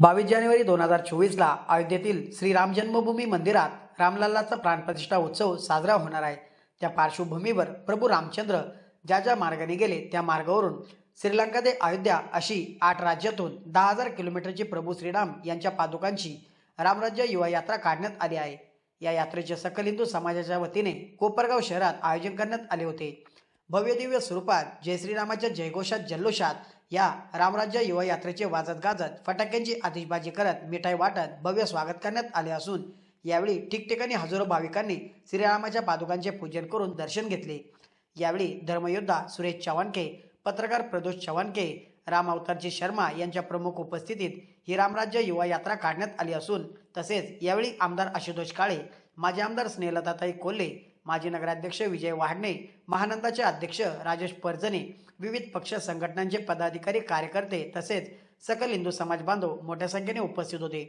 बावीस जानेवारी दोन हजार चोवीसला अयोध्येतील श्रीराम जन्मभूमी मंदिरात रामलल्लाचा प्राणप्रतिष्ठा उत्सव साजरा होणार आहे. त्या पार्श्वभूमीवर प्रभू रामचंद्र ज्या ज्या मार्गाने गेले त्या मार्गावरून श्रीलंका ते अयोध्या अशी आठ राज्यातून दहा हजार किलोमीटरची प्रभू श्रीराम यांच्या पादुकांची रामराज्य युवा यात्रा काढण्यात आली आहे. या यात्रेचे सकल हिंदू समाजाच्या वतीने कोपरगाव शहरात आयोजन करण्यात आले होते. भव्यदिव्य स्वरूपात जय श्रीरामाच्या जयघोषात जल्लोषात या रामराज्य युवा यात्रेचे वाजत गाजत फटाक्यांची आतिषबाजी करत मिठाई वाटत भव्य स्वागत करण्यात आले असून यावेळी ठिकठिकाणी हजारो भाविकांनी श्रीरामाच्या पादुकांचे पूजन करून दर्शन घेतले. यावेळी धर्मयोद्धा सुरेश चव्हाणके पत्रकार प्रदोष चव्हाणके राम अवतारजी शर्मा यांच्या प्रमुख उपस्थितीत ही रामराज्य युवा यात्रा काढण्यात आली असून तसेच यावेळी आमदार आशुतोष काळे माजी आमदार स्नेहलताताई कोल्हे माजी नगराध्यक्ष विजय वाढणे महानंदाचे अध्यक्ष राजेश परजणे विविध पक्ष संघटनांचे पदाधिकारी कार्यकर्ते तसेच सकल हिंदू समाज बांधव मोठ्या संख्येने उपस्थित होते.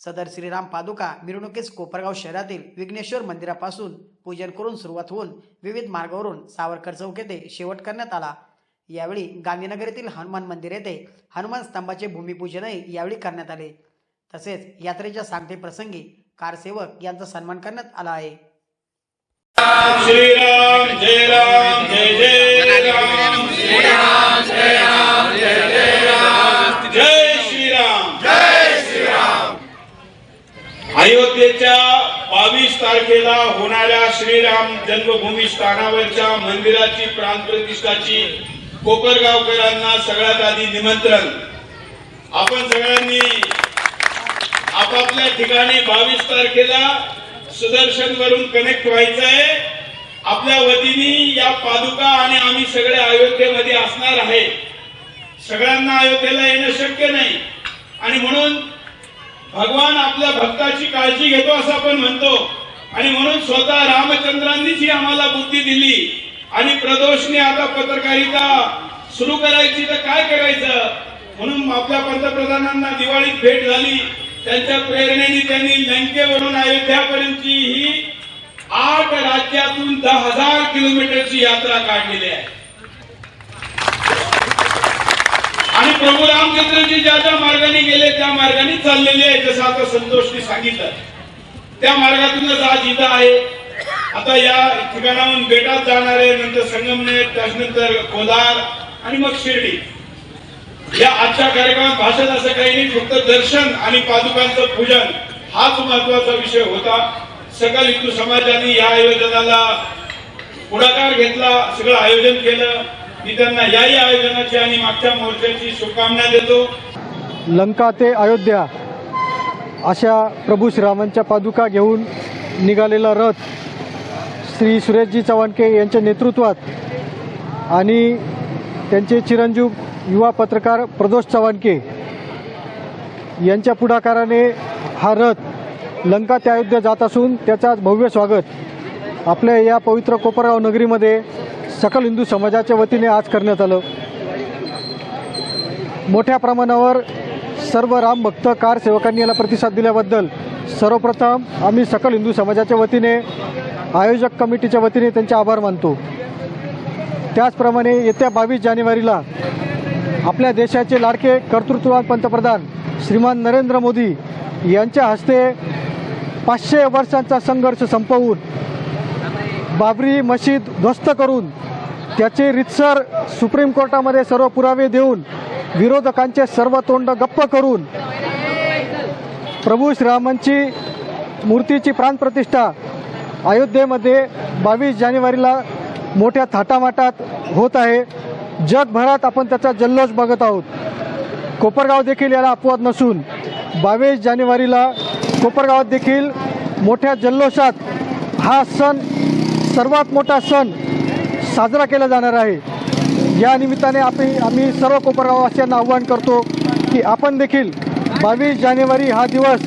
सदर श्रीराम पादुका मिरवणुकीस कोपरगाव शहरातील विघ्नेश्वर मंदिरापासून पूजन करून सुरुवात होऊन विविध मार्गावरून सावरकर चौक येथे शेवट करण्यात आला. यावेळी गांधीनगर येथील हनुमान मंदिर येथे हनुमान स्तंभाचे भूमिपूजनही यावेळी करण्यात आले. तसेच यात्रेच्या सांगते प्रसंगी कारसेवक यांचा सन्मान करण्यात आला आहे. अयोध्येच्या बावीस तारखेला होणाऱ्या श्रीराम जन्मभूमी स्थानावरच्या मंदिराची प्राणप्रतिष्ठाची कोपरगावकरांना सगळ्यात आधी निमंत्रण. आपण सगळ्यांनी आपापल्या ठिकाणी बावीस तारखेला सुदर्शन वरून कनेक्ट आहे आपल्या वतीने या पादुका आणि आम्ही सगळे अयोध्येमध्ये असणार आहे. सगळ्यांना अयोध्येला येणं शक्य नाही. आणि म्हणून भगवान आपल्या भक्ताची काळजी घेतो असं आपण म्हणतो. आणि म्हणून स्वतः रामचंद्रांनीच ही आम्हाला बुद्धी दिली. आणि प्रदोषने आता पत्रकारिता सुरू करायची तर काय करायचं? म्हणून आपल्या पंतप्रधानांना दिवाळीत भेट झाली. त्यांच्या प्रेरणेने त्यांनी लंकेवरून अयोध्यापर्यंतची ही आठ राज्यातून दहा हजार किलोमीटरची यात्रा काढलेली आहे. आणि प्रभू रामचंद्रजी ज्या ज्या मार्गाने गेले त्या मार्गाने चाललेले आहे जसं आता संतोषने सांगितलं. त्या मार्गातूनच आज इथं आहे. आता या ठिकाणाहून बेटात जाणार आहे नंतर संगमनेर त्याच्यानंतर कोलार आणि मग शिर्डी. या आजच्या कार्यक्रमात भाषण असं काही नाही फक्त दर्शन आणि पादुकांचं पूजन हाच महत्त्वाचा विषय होता. सकल हिंदू समाजाने या आयोजनाला पुढाकार घेतला सगळं आयोजन केलं. मी त्यांना याही आयोजनाची आणि मागच्या मोर्चाची शुभकामना देतो. लंका ते अयोध्या अशा प्रभू श्रीरामांच्या पादुका घेऊन निघालेला रथ श्री सुरेशजी चव्हाणके यांच्या नेतृत्वात आणि त्यांचे चिरंजीव युवा पत्रकार प्रदोष चव्हाणके यांच्या पुढाकाराने हा रथ लंका ते अयोध्या जात असून त्याचं आज भव्य स्वागत. आपल्या या पवित्र कोपरगाव नगरीमध्ये सकल हिंदू समाजाच्या वतीने आज करण्यात आलं. मोठ्या प्रमाणावर सर्व राम भक्त कार सेवकांनी याला प्रतिसाद दिल्याबद्दल सर्वप्रथम आम्ही सकल हिंदू समाजाच्या वतीने आयोजक कमिटीच्या वतीने त्यांचे आभार मानतो. त्याचप्रमाणे येत्या बावीस जानेवारीला आपल्या देशाचे लाडके कर्तृत्ववान पंतप्रधान श्रीमान नरेंद्र मोदी यांच्या हस्ते पाचशे वर्षांचा संघर्ष संपवून बाबरी मशीद ध्वस्त करून त्याचे रितसर सुप्रीम कोर्टामध्ये सर्व पुरावे देऊन विरोधकांचे सर्व तोंड गप्प करून प्रभू श्रीरामांची मूर्तीची प्राणप्रतिष्ठा अयोध्येमध्ये बावीस जानेवारीला मोठ्या थाटामाटात होत आहे. जगभरात आपण त्याचा जल्लोष बघत आहोत. कोपरगाव देखील याला अपवाद नसून बावीस जानेवारीला कोपरगावात देखील मोठ्या जल्लोषात हा सण सर्वात मोठा सण साजरा केला जाणार आहे. या निमित्ताने आपण आम्ही सर्व कोपरगाववासियांना आव्हान करतो की आपण देखील बावीस जानेवारी हा दिवस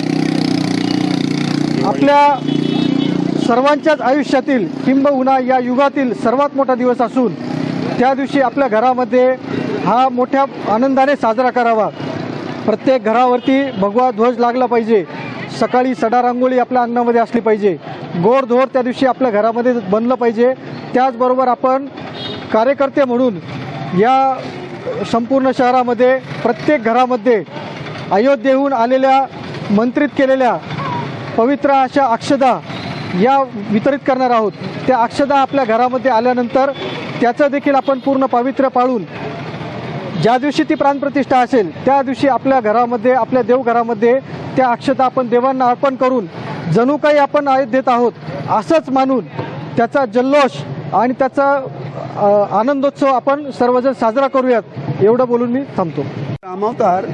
आपल्या सर्वांच्याच आयुष्यातील किंबहुना या युगातील सर्वात मोठा दिवस असून त्या दिवशी आपल्या घरामध्ये हा मोठ्या आनंदाने साजरा करावा. प्रत्येक घरावरती भगवा ध्वज लागला पाहिजे. सकाळी सडा रांगोळी आपल्या अंगणामध्ये असली पाहिजे. गोडधोड त्या दिवशी आपल्या घरामध्ये बनलं पाहिजे. त्याचबरोबर आपण कार्यकर्ते म्हणून या संपूर्ण शहरामध्ये प्रत्येक घरामध्ये अयोध्येहून आलेल्या मंत्रित केलेल्या पवित्र अशा अक्षदा या वितरित करणार आहोत. त्या अक्षदा आपल्या घरामध्ये आल्यानंतर त्याचं देखील आपण पूर्ण पावित्र्य पाळून ज्या दिवशी ती प्राणप्रतिष्ठा असेल त्या दिवशी आपल्या घरामध्ये आपल्या देवघरामध्ये त्या अक्षता आपण देवांना अर्पण करून जणू काही आपण अयोध्येत आहोत असंच मानून त्याचा जल्लोष आणि त्याचा आनंदोत्सव आपण सर्वजण साजरा करूयात. एवढं बोलून मी थांबतो. रामावतार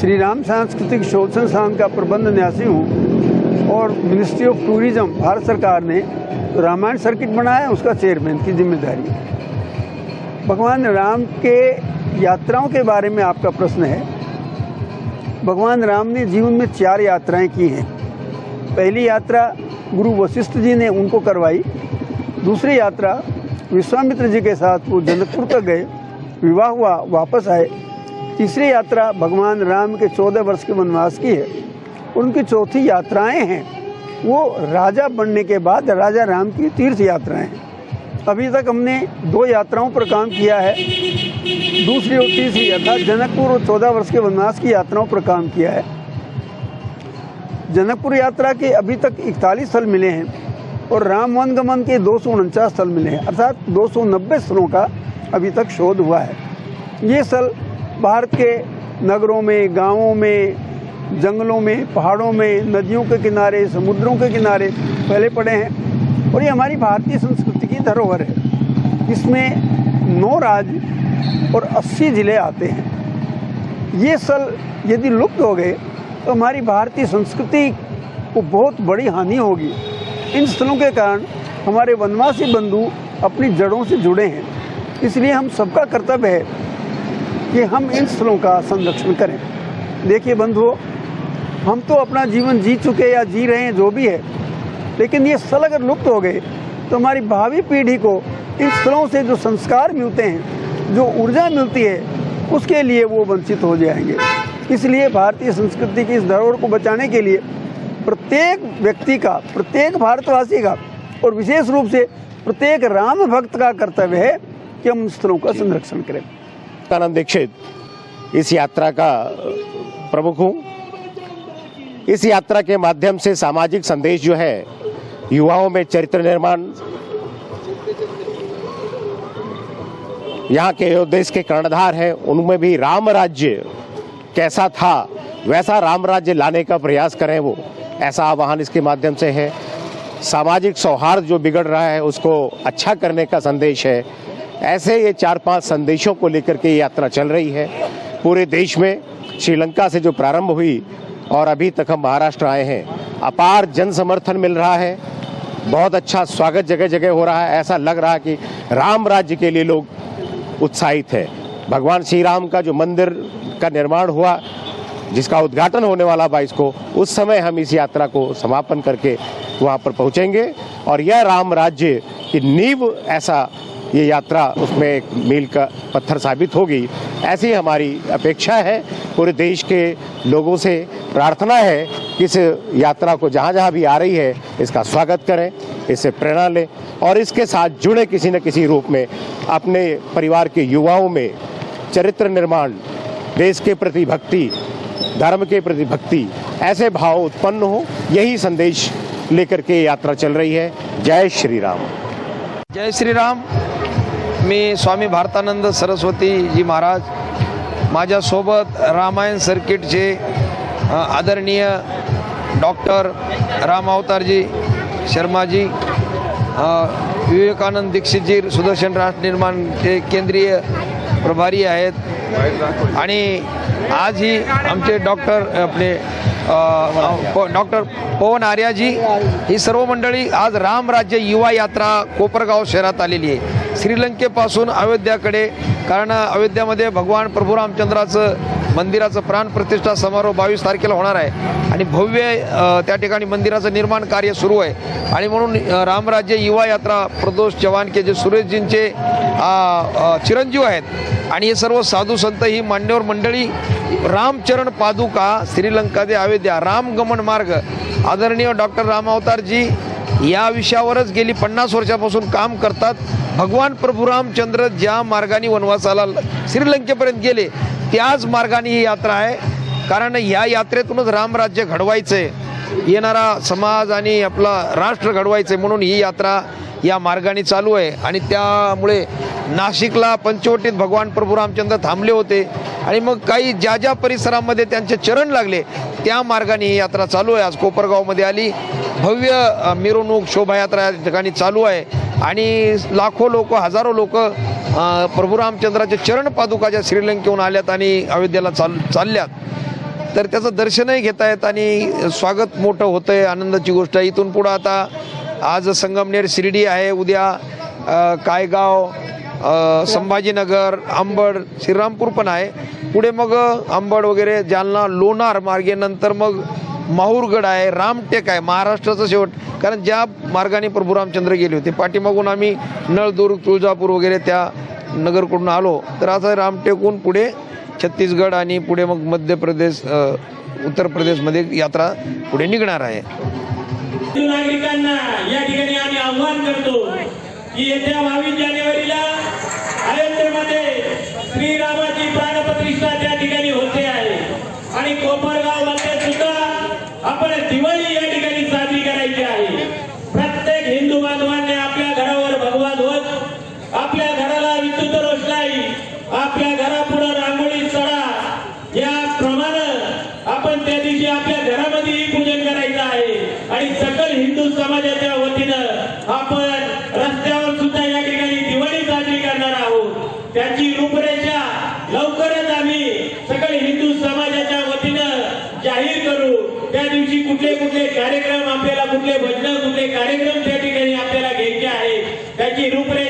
श्री राम सांस्कृतिक शोध संस्थान का प्रबंध न्यासी हूँ और मिनिस्ट्री ऑफ टूरिज्म भारत सरकार ने रामायण सर्किट बनाया उसका चेयरमैन की ज़िम्मेदारी है। भगवान राम के यात्राओं के बारे में आपका प्रश्न है। भगवान राम ने जीवन में चार यात्राएँ की हैं। पहली यात्रा गुरु वशिष्ठ जी ने उनको करवाई। दूसरी यात्रा विश्वामित्र जी के साथ वो जनकपुर तक गए, विवाह हुआ, वापस आए। तीसरी यात्रा भगवान राम के चौदह वर्ष के वनवास की है। उनकी चौथी यात्राएँ हैं। वो राजा बनने के बाद राजा राम की तीर्थ यात्राएँ अभी तक हमने दो यात्राओं पर काम किया है। दूसरी और तीसरी यात्रा जनकपुर और चौदह वर्ष के वनवास की यात्राओं पर काम किया है। जनकपुर यात्रा के अभी तक इकतालीस स्थल मिले हैं और राम वन गमन के दो स्थल मिले हैं। अर्थात 290 स्थलों का अभी तक शोध हुआ है। ये स्थल भारत के नगरों में, गाँवों में जंगलों में, पहाड़ों में, नदियों के किनारे, समुद्रों के किनारे फैले पड़े हैं। और ये हमारी भारतीय संस्कृति की धरोहर है। इसमें नौ राज्य और 80 ज़िले आते हैं। ये स्थल यदि लुप्त हो गए तो हमारी भारतीय संस्कृति को बहुत बड़ी हानि होगी। इन स्थलों के कारण हमारे वनवासी बंधु अपनी जड़ों से जुड़े हैं। इसलिए हम सबका कर्तव्य है कि हम इन स्थलों का संरक्षण करें। देखिए बंधुओं हम तो अपना जीवन जी चुके या जी रहे हैं, जो भी है। लेकिन ये स्थल अगर लुप्त हो गए। तो हमारी भावी पीढ़ी को इन स्थलों से जो संस्कार मिलते हैं, जो ऊर्जा मिलती है, उसके लिए वो वंचित हो जाएँगे। इसलिए भारतीय संस्कृति की इस धरोहर को बचाने के लिए प्रत्येक व्यक्ति का, प्रत्येक भारतवासी का और विशेष रूप से प्रत्येक राम भक्त का कर्तव्य है कि हम स्थलों का संरक्षण करें। दीक्षित, इस यात्रा का प्रमुख हूँ। इस यात्रा के माध्यम से सामाजिक संदेश जो है, युवाओं में चरित्र निर्माण, यहाँ के देश के कर्णधार हैं, उनमें भी राम राज्य कैसा था, वैसा राम राज्य लाने का प्रयास करें वो, ऐसा आह्वान इसके माध्यम से है। सामाजिक सौहार्द जो बिगड़ रहा है, उसको अच्छा करने का संदेश है। ऐसे ये चार पाँच संदेशों को लेकर के यात्रा चल रही है। पूरे देश में श्रीलंका से जो प्रारंभ हुई और अभी तक हम महाराष्ट्र आए हैं। अपार जन समर्थन मिल रहा है। बहुत अच्छा स्वागत जगह जगह हो रहा है। ऐसा लग रहा है कि राम राज्य के लिए लोग उत्साहित है। भगवान श्री राम का जो मंदिर का निर्माण हुआ, जिसका उद्घाटन होने वाला बाईस को, उस समय हम इस यात्रा को समापन करके वहाँ पर पहुँचेंगे। और यह राम राज्य की नींव ऐसा ये यात्रा उसमें एक मील का पत्थर साबित होगी। ऐसी हमारी अपेक्षा है। पूरे देश के लोगों से प्रार्थना है कि इस यात्रा को जहाँ जहाँ भी आ रही है, इसका स्वागत करें इससे प्रेरणा लें और इसके साथ जुड़े किसी न किसी रूप में अपने परिवार के युवाओं में चरित्र निर्माण, देश के प्रति भक्ति, धर्म के प्रति भक्ति, ऐसे भाव उत्पन्न हो, यही संदेश लेकर के यात्रा चल रही है। जय श्री राम। जय श्रीराम मी स्वामी भारतानंद सरस्वती जी महाराज माझ्यासोबत रामायण सर्किटचे आदरणीय डॉक्टर राम अवतारजी शर्माजी विवेकानंद दीक्षितजी सुदर्शन राष्ट्र निर्माणचे केंद्रीय प्रभारी आहेत. आणि आज ही आमचे डॉक्टर आपले डॉक्टर पवन आर्याजी ही सर्व मंडळी आज राम राज्य युवा यात्रा कोपरगाव शहरात आलेली आहे. श्रीलंकेपासून अयोध्याकडे कारण अयोध्यामध्ये भगवान प्रभू रामचंद्राचं मंदिराचं प्राणप्रतिष्ठा समारोह बावीस तारखेला होणार आहे. आणि भव्य त्या ठिकाणी मंदिराचं निर्माण कार्य सुरू आहे. आणि म्हणून रामराज्य युवा यात्रा प्रदोष चव्हाण के जे सुरेशजींचे चिरंजीव आहेत. आणि हे सर्व साधू संत ही मान्यवर मंडळी रामचरण पादुका श्रीलंका ते अयोध्या रामगमन मार्ग आदरणीय डॉक्टर राम अवतारजी या विषयावरच गेली पन्नास वर्षापासून काम करतात. भगवान प्रभू रामचंद्र ज्या मार्गाने वनवासाला श्रीलंकेपर्यंत गेले त्याच मार्गाने ही यात्रा आहे. कारण ह्या यात्रेतूनच रामराज्य घडवायचंय येणारा समाज आणि आपला राष्ट्र घडवायचंय म्हणून ही यात्रा या मार्गाने चालू आहे. आणि त्यामुळे नाशिकला पंचवटीत भगवान प्रभू रामचंद्र थांबले होते. आणि मग काही ज्या ज्या परिसरामध्ये त्यांचे चरण लागले त्या मार्गाने ही यात्रा चालू आहे. आज कोपरगावमध्ये आली. भव्य मिरवणूक शोभायात्रा या ठिकाणी चालू आहे. आणि लाखो लोक हजारो लोक प्रभू रामचंद्राच्या चरण पादुका ज्या श्रीलंकेहून आल्यात आणि अयोध्येला चाल चालल्यात. तर त्याचं दर्शनही घेता येत आणि स्वागत मोठं होतं आहे आनंदाची गोष्ट आहे. इथून पुढं आता आज संगमनेर शिर्डी आहे उद्या कायगाव संभाजीनगर अंबड श्रीरामपूर पण आहे. पुढे मग अंबड वगैरे जालना लोणार मार्गे नंतर मग माहूरगड आहे रामटेक आहे महाराष्ट्राचा शेवट. कारण ज्या मार्गाने प्रभू रामचंद्र गेले होते पाठीमागून आम्ही नळदुर्ग तुळजापूर वगैरे त्या नगरकडून आलो तर असं रामटेकहून पुढे छत्तीसगड आणि पुढे मग मध्य प्रदेश उत्तर प्रदेशमध्ये यात्रा पुढे निघणार आहे. नागरिकांना या ठिकाणी आम्ही आव्हान करतो की येत्या बावीस जानेवारीला अयोध्येमध्ये श्रीरामाची प्राणप्रतिष्ठा त्या ठिकाणी होते आहे आणि कोपरगावमध्ये सुद्धा आपण दिवाळी या ठिकाणी साजरी करायची आहे. प्रत्येक हिंदू बांधवांनी आपल्या घरावर भगवा ध्वज आपल्या घराला विद्युत रोषणाई आपल्या घरापुढं रांगोळी सडा याप्रमाणे आपण त्या दिवशी आपल्या घरामध्येही पूजन करायचं आहे. आणि सकल हिंदू समाजाच्या वतीनं आपण रस्त्यावर सुद्धा या ठिकाणी दिवाळी साजरी करणार आहोत. त्याची रूपरेषा लवकरच आम्ही सकल हिंदू समाजाच्या वतीनं जाहीर करू त्या दिवशी कुठले कुठले कार्यक्रम आपल्याला कुठले भजन कुठले कार्यक्रम त्या ठिकाणी आपल्याला घ्यायचे आहेत त्याची रूपरेषा